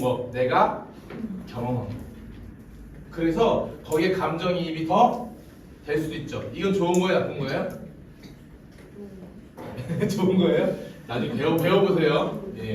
것, 내가 경험한 것. 그래서 거기에 감정이입이 더 될 수도 있죠. 이건 좋은 거예요, 나쁜 거예요? 그렇죠. 좋은 거예요? 나중에 배워, 배워보세요. 네. 예.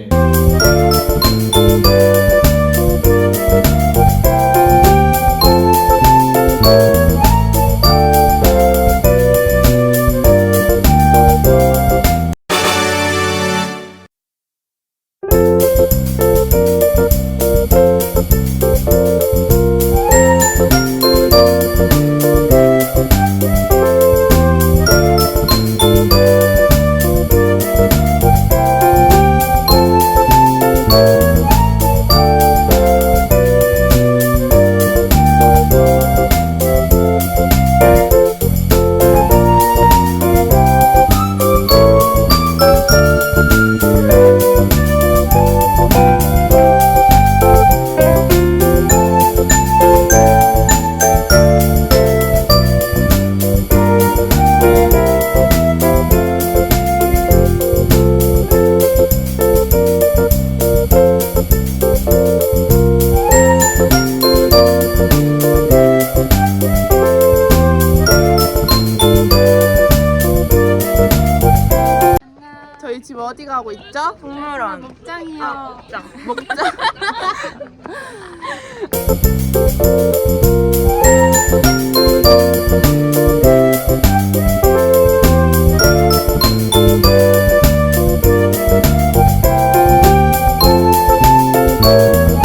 어디 가고 있죠? 동물원. 목장이요. 아, 목장. 목장.